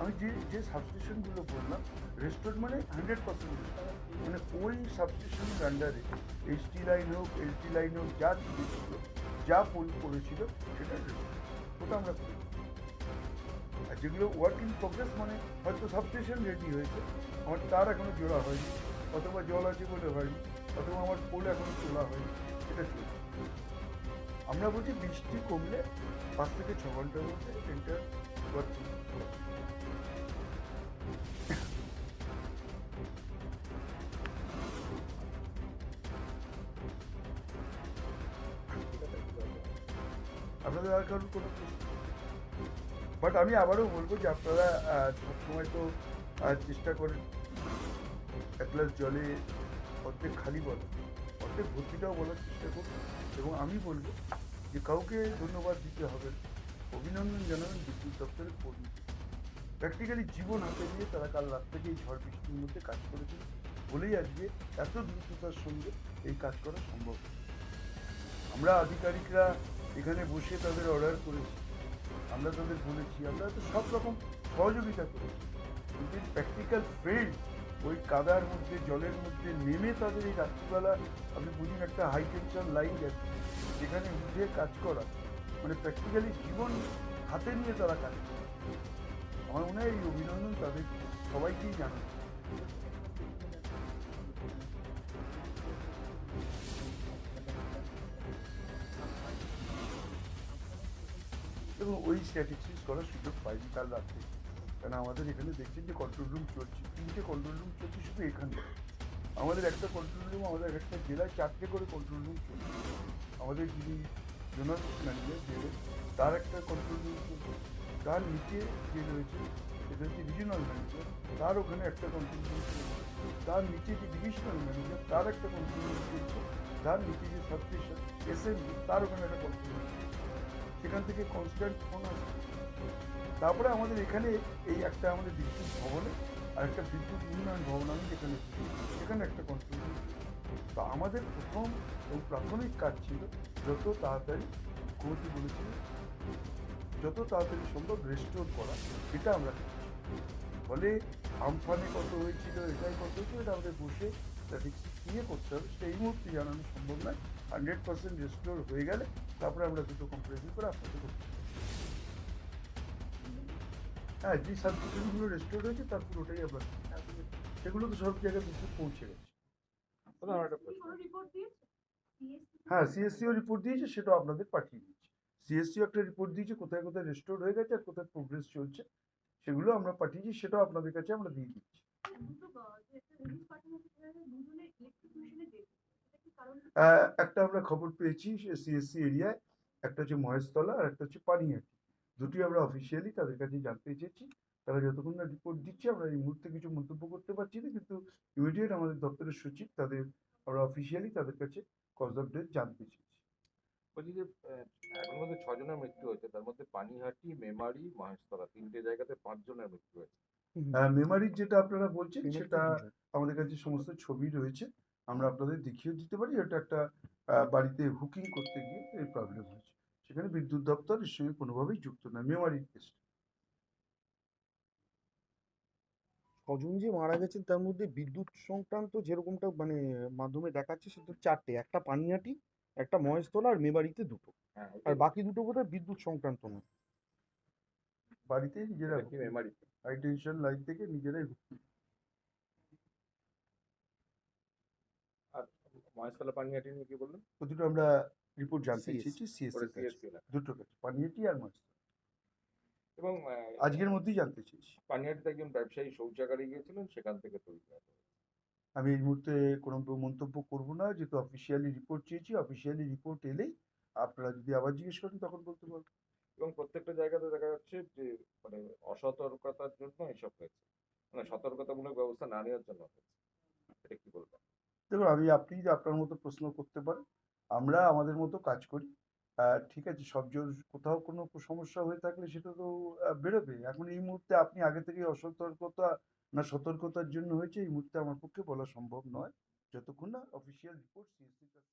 আমি যে যে সাবস্টেশনগুলো বললাম রেস্টোরেন্ট মানে হান্ড্রেড পার্সেন্ট মানে ওই সাবস্টেশনের আন্ডারে এইচটি লাইন হোক এলটি লাইন হোক, যা ছিল, যা করেছিল, সেটা ওটা আমরা করি। আর যেগুলো ওয়ার্ক ইন প্রোগ্রেস মানে হয়তো সাবস্টেশন রেডি হয়েছে, আমার তার এখনও জোড়া হয়নি, অথবা জল আছে বলে হয়নি, অথবা আমার পোল এখনও তোলা হয়নি, সেটা চলছে। আমরা বলছি বৃষ্টি কমলে পাঁচ থেকে ছ ঘণ্টার মধ্যে ট্রেনটা ওয়ার্ক আপনাদের আর কারোর কোনো বাট আমি আবারও বলব যে আপনারা সবসময় তো চেষ্টা করেন, এক গ্লাস জলে অর্ধেক খালি বলা অর্ধেক ভর্তিটাও বলার চেষ্টা করুন এবং আমি বলব যে কাউকে ধন্যবাদ দিতে হবে। অভিনন্দন জানাবেন বিদ্যুৎ দপ্তরের কর্মী প্র্যাকটিক্যালি জীবন হাতে নিয়ে তারা কাল রাত থেকে এই ঝড় বৃষ্টির মধ্যে কাজ করেছিল বলেই আজকে এত দ্রুততার সঙ্গে এই কাজ করা সম্ভব। আমরা আধিকারিকরা এখানে বসে তাদের অর্ডার করেছি। আমরা তাদের বলেছি, আমরা তো সব রকম সহযোগিতা করেছি। কিন্তু প্র্যাকটিক্যাল ফিল্ড ওই কাদার মধ্যে, জলের মধ্যে নেমে তাদের এই রাত্রিবেলা আপনি বুঝুন একটা হাই টেনশন লাইন যাচ্ছে যেখানে উঠে কাজ করা। মানে প্র্যাকটিক্যালি জীবন হাতে নিয়ে তারা কাজ করে। আমার মনে হয় এই অভিনন্দন তাদের সবাইকেই জানানো। এবং ওই স্ট্র্যাটেজিস করার সুযোগ পাইনি কাল রাত্রে। কারণ আমাদের এখানে দেখছেন যে কন্ট্রোল রুম চলছে? তিনটে কন্ট্রোল রুম চলছে শুধু এখানে। আমাদের একটা কন্ট্রোল রুম আমাদের একটা জেলায় চারটে করে কন্ট্রোল রুম চলছে। আমাদের যিনি জোনাল ম্যানেজার জেলে তার একটা কন্ট্রোল রুম চলছে। তার নিচে যে রয়েছে সেটা হচ্ছে রিজিওনাল ম্যানেজার তার ওখানে একটা কন্ট্রোল রুম চলছে। তার নিচে যে ডিভিশনাল ম্যানেজার তার একটা কন্ট্রোল রুম চলছে। তার নিচে যে সাবস্টেশন এসএমবি তার ওখানে একটা কন্ট্রোল রুম সেখান থেকে কনস্ট্যান্ট ফোন আসছে। তারপরে আমাদের এখানে এই একটা আমাদের বিদ্যুৎ ভবনে আর একটা বিদ্যুৎ উন্নয়ন ভবন আমি যেখানে সেখানে একটা কন্ট্রোল রুম তো আমাদের প্রথম এবং প্রাথমিক কাজ ছিল যত তাড়াতাড়ি কোর্টই বলেছিল যত তাড়াতাড়ি সম্ভব রেস্টোর করা, এটা আমরা। ফলে আমফানে কত হয়েছিল, এটাই কত হয়েছিল, এটা আমাদের বসে স্ট্যাটিস্টিক্স নিয়ে করতে হবে। সেই মুহূর্তে জানানো সম্ভব নয়। হান্ড্রেড পার্সেন্ট রেস্টোর হয়ে গেলে তারপরে আমরা দুটো কম্পারিজন করে আপনাদের হ্যাঁ যে সাবস্টেশনগুলো রেস্টোর হয়েছে তার পুরোটাই আমরা সেগুলো তো সব জায়গায় বিদ্যুৎ পৌঁছে গেছে? হ্যাঁ সিএসসিও রিপোর্ট দিয়েছে সেটাও আপনাদের পাঠিয়ে দিয়েছি। সিএসসিও একটা রিপোর্ট দিয়েছে কোথায় কোথায় রেস্টোর হয়ে গেছে আর কোথায় প্রোগ্রেস চলছে সেগুলো আমরা পাঠিয়েছি সেটাও আপনাদের কাছে আমরা দিয়ে দিচ্ছি। আহ, একটা আমরা খবর পেয়েছি সিএসসি এরিয়ায় একটা হচ্ছে মহেশতলা আর একটা হচ্ছে পানিহাটি। দুটি আমরা অফিসিয়ালি তাদের কাছে জানতে চেয়েছি। তারা যতক্ষণ না রিপোর্ট দিচ্ছে আমরা এই মুহূর্তে কিছু মন্তব্য করতে পারছি না কিন্তু ইমিডিয়েট আমাদের দপ্তরের সচিব তাদের আমরা অফিসিয়ালি তাদের কাছে কজ অফ জানতে চেয়েছি। বলছি যে এখন মধ্যে ছজনের মৃত্যু হয়েছে তার মধ্যে পানিহাটি মেমারি মহেশতলা তিনটে জায়গাতে পাঁচজনের মৃত্যু হয়েছে। মেমারির যেটা আপনারা বলছেন সেটা আমাদের কাছে সমস্ত ছবি রয়েছে। আমরা আপনাদের দেখিয়ে দিতে পারি এটা একটা আহ, বাড়িতে হুকিং করতে গিয়ে এই প্রবলেম হয়েছে। সেখানে বিদ্যুৎ দপ্তর এর সঙ্গে কোনোভাবেই যুক্ত নয় মেমারির কেস ছজন যে মারা গেছেন তার মধ্যে বিদ্যুৎ সংক্রান্ত যেরকমটা মানে মাধ্যমে দেখাচ্ছে সেটা চারটে একটা পানিহাটি একটা মহেশতলা আর মেবাড়িতে দুটো। হ্যাঁ আর বাকি দুটো বোধহয় বিদ্যুৎ সংক্রান্ত নয়। বাড়িতে নিজেরা মেমারিতে হাই টেনশন লাইন থেকে নিজেরাই হুকিং আর মহেশতলা পানিহাটি নিয়ে কি বললেন? দুটো আমরা রিপোর্ট জানতে চেয়েছি সিএসসি দুটো কাছে পানিয়াটি আর মাছ এবং আজকের মধ্যেই জানতে চেয়েছি। পানিহাটিতে একজন ব্যবসায়ী শৌচাগারে গিয়েছিলেন সেখান থেকে তৈরি আমি এই মুহূর্তে কোনো মন্তব্য করব না যেহেতু অফিসিয়ালি রিপোর্ট চেয়েছি অফিসিয়ালি রিপোর্ট এলেই আপনারা যদি আবার জিজ্ঞেস করেন তখন বলতে পারব। এবং প্রত্যেকটা জায়গাতে দেখা যাচ্ছে যে মানে অসতর্কতার জন্য এসব হয়েছে। মানে সতর্কতামূলক ব্যবস্থা না নেওয়ার জন্য হয়েছে। এটা কি বলবেন? দেখুন আমি আপনি যে আপনার মতো প্রশ্ন করতে পারেন। আমরা আমাদের মতো কাজ করি। ঠিক আছে, সব জন- কোথাও কোনো সমস্যা হয়ে থাকলে সেটা তো বেরোবে এখন এই মুহূর্তে আপনি আগে থেকেই অসতর্কতা না সতর্কতার জন্য হয়েছে, এই মুহূর্তে আমার পক্ষে বলা সম্ভব নয়। যতক্ষণ না অফিসিয়াল রিপোর্ট সিএসসির